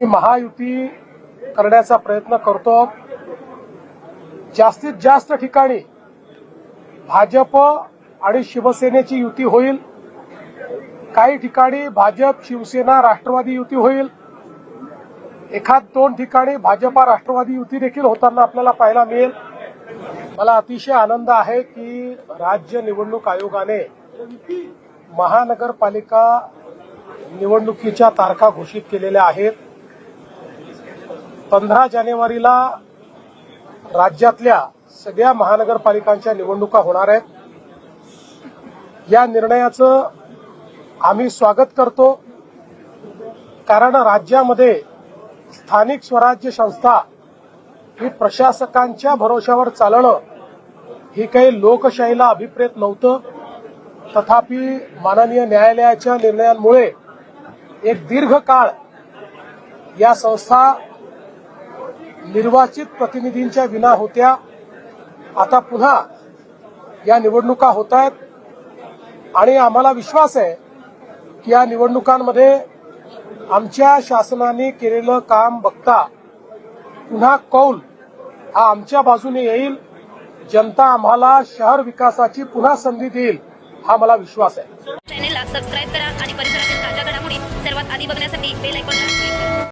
मी महायुती करण्याचा प्रयत्न करतो. जास्तीत जास्त ठिकाणी भाजप आणि शिवसेनेची युती होईल. काही ठिकाणी भाजप शिवसेना राष्ट्रवादी युती होईल. एखाद दोन ठिकाणी भाजपा राष्ट्रवादी युती देखील होताना आपल्याला पाहायला मिळेल. मला अतिशय आनंद आहे की राज्य निवडणूक आयोगाने महानगरपालिका निवडणुकीच्या तारखा घोषित केलेल्या आहेत. पंधरा जानेवारीला राज्यातल्या सगळ्या महानगरपालिकांच्या निवडणुका होणार आहेत. या निर्णयाचं आम्ही स्वागत करतो. कारण राज्यामध्ये स्थानिक स्वराज्य संस्था ही प्रशासकांच्या भरोशावर चालणं ही काही लोकशाहीला अभिप्रेत नव्हतं. तथापि माननीय न्यायालयाच्या निर्णयांमुळे एक दीर्घ काळ या संस्था निर्वाचित प्रतिनिधींच्या विना होत्या. आता पुन्हा या निवडणुका होत आहेत आणि आम्हाला विश्वास आहे की या निवडणुकांमध्ये आमच्या शासनाने केलेलं काम बघता पुन्हा कौल हा आमच्या बाजूने येईल. जनता आम्हाला शहर विकासाची पुन्हा संधी देईल हा मला विश्वास आहे. चॅनेलला सबस्क्राईब करा आणि परिसरातील ताज्या घडामोडी सर्वात आधी बघण्यासाठी बेल ऐकून